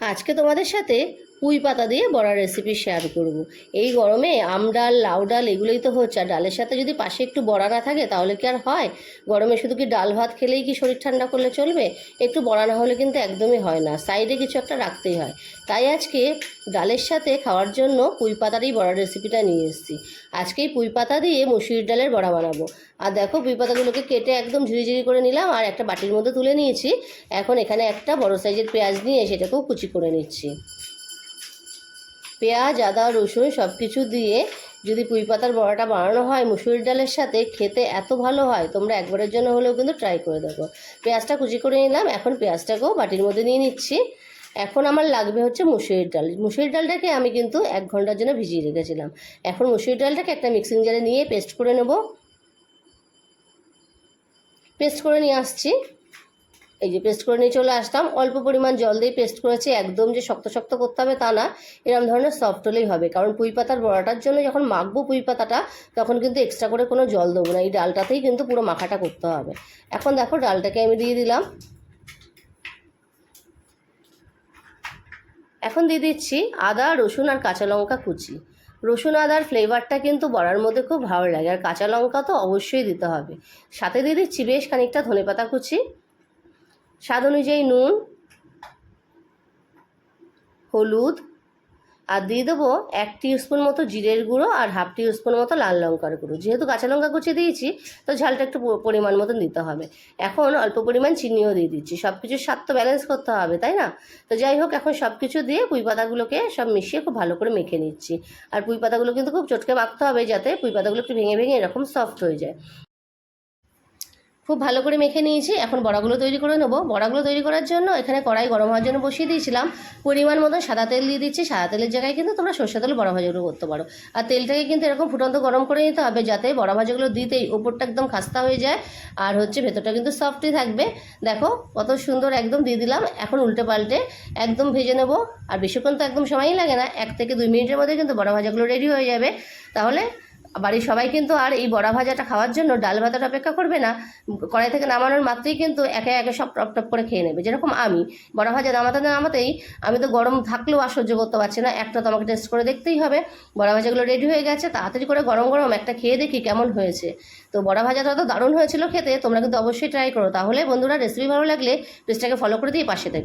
আজকে তোমাদের সাথে পুঁই পাতা দিয়ে বড়া রেসিপি শেয়ার করব। এই গরমে আম ডাল, লাউ ডাল এগুলোই তো হচ্ছে। আর ডালের সাথে যদি পাশে একটু বড়া না থাকে তাহলে কি আর হয়? গরমে শুধু কি ডাল ভাত খেলেই কি শরীর ঠান্ডা করলে চলবে? একটু বড়া না হলে কিন্তু একদমই হয় না। সাইডে কিছু একটা রাখতেই হয়। তাই আজকে ডালের সাথে খাওয়ার জন্য পুঁই পাতারই বড়া রেসিপিটা নিয়ে এসেছি। আজকে এই পুঁই পাতা দিয়ে মুসুরির ডালের বড়া বানাবো। আর দেখো পুঁই পাতাগুলোকে কেটে একদম ঝুড়ি করে নিলাম আর একটা বাটির মধ্যে তুলে নিয়েছি। এখন এখানে একটা বড় সাইজের পেঁয়াজ নিয়ে সেটাকেও কুচি করে নিচ্ছি। পেঁয়াজ, আদা, রসুন সব কিছু দিয়ে যদি পুঁই পাতার বড়াটা বানানো হয় মুসুরির ডালের সাথে, খেতে এত ভালো হয়, তোমরা একবারের জন্য হলেও কিন্তু ট্রাই করে দেখো। পেঁয়াজটা কুচি করে নিলাম, এখন পেঁয়াজটাকেও বাটির মধ্যে নিয়ে নিচ্ছি। এখন আমার লাগবে হচ্ছে মুসুরির ডাল। মুসুরির ডালটাকে আমি কিন্তু এক ঘণ্টার জন্য ভিজিয়ে রেখেছিলাম। এখন মুসুরির ডালটাকে একটা মিক্সিং জারে নিয়ে পেস্ট করে নেব। পেস্ট করে নিয়ে আসছি। এই যে পেস্ট করে নিয়ে চলে আসতাম। অল্প পরিমাণ জল দিয়ে পেস্ট করেছি, একদম যে শক্ত শক্ত করতে হবে তা না। এরকম ধরনের সফট হলেই হবে। কারণ পুঁই পাতার বড়াটার জন্য যখন মাখবো পুঁই পাতাটা, তখন কিন্তু এক্সট্রা করে কোনো জল দেবো না। এই ডালটাতেই কিন্তু পুরো মাখাটা করতে হবে। এখন দেখো ডালটাকে আমি দিয়ে দিলাম। এখন দিয়ে দিচ্ছি আদা, রসুন আর কাঁচা লঙ্কা কুচি। রসুন আদার ফ্লেভারটা কিন্তু বড়ার মধ্যে খুব ভালো লাগে। আর কাঁচা লঙ্কা তো অবশ্যই দিতে হবে। সাথে দিয়ে দিচ্ছি বেশ খানিকটা ধনেপাতা কুচি। স্বাদ অনুযায়ী নুন, হলুদ, আর দিয়ে দেবো এক স্পুন মতো জিরের গুঁড়ো আর হাফ স্পুন মতো লাল লঙ্কার গুঁড়ো। যেহেতু কাঁচা লঙ্কা কুচি দিয়েছি, তো ঝালটা একটু পরিমাণ মতন দিতে হবে। এখন অল্প পরিমাণ চিনিও দিয়ে দিচ্ছি। সব কিছুর স্বাদ তো ব্যালেন্স করতে হবে, তাই না? তো যাই হোক, এখন সব কিছু দিয়ে পুঁই পাতাগুলোকে সব মিশিয়ে খুব ভালো করে মেখে নিচ্ছি। আর পুঁই পাতাগুলো কিন্তু খুব চটকে মাখতে হবে যাতে পুঁই পাতাগুলো একটু ভেঙে ভেঙে এরকম সফট হয়ে যায়। খুব ভালো করে মেখে নিয়েছি। এখন বড়াগুলো তৈরি করে নেব। বড়াগুলো তৈরি করার জন্য এখানে কড়াই গরম হওয়ার জন্য বসিয়ে দিয়েছিলাম। পরিমাণ মতো সাদা তেল দিয়ে দিচ্ছি। সাদা তেলের জায়গায় কিন্তু তোমরা সর্ষে তেল বড়া ভাজাগুলো করতে পারো। আর তেলটাকে কিন্তু এরকম ফুটন্ত গরম করে নিতে হবে যাতে বড়া ভাজাগুলো দিতেই ওপরটা একদম খাস্তা হয়ে যায়। আর হচ্ছে ভেতরটা কিন্তু সফটই থাকবে। দেখো কত সুন্দর একদম দিয়ে দিলাম। এখন উল্টে পাল্টে একদম ভেজে নেব। আর বেশিক্ষণ তো একদম সময়ই লাগে না। এক থেকে দুই মিনিটের মধ্যে কিন্তু বড়া ভাজাগুলো রেডি হয়ে যাবে। তাহলে বাড়ির সবাই কিন্তু আর এই বড়া ভাজাটা খাওয়ার জন্য ডাল ভাতাটা অপেক্ষা করবে না। কড়াই থেকে নামানোর মাত্রই কিন্তু একে একে সব টপ টপ করে খেয়ে নেবে। যেরকম আমি, বড়া ভাজা নামাতে নামাতেই আমি তো গরম থাকলেও আর সহ্য করতে পারছি না। একটা তো আমাকে টেস্ট করে দেখতেই হবে। বড়া ভাজাগুলো রেডি হয়ে গেছে, তাড়াতাড়ি করে গরম গরম একটা খেয়ে দেখি কেমন হয়েছে। তো বড়া ভাজাটা তো দারুণ হয়েছিল খেতে, তোমরা কিন্তু অবশ্যই ট্রাই করো। তাহলে বন্ধুরা রেসিপি ভালো লাগলে পেজটাকে ফলো করে দিয়ে পাশে দেখো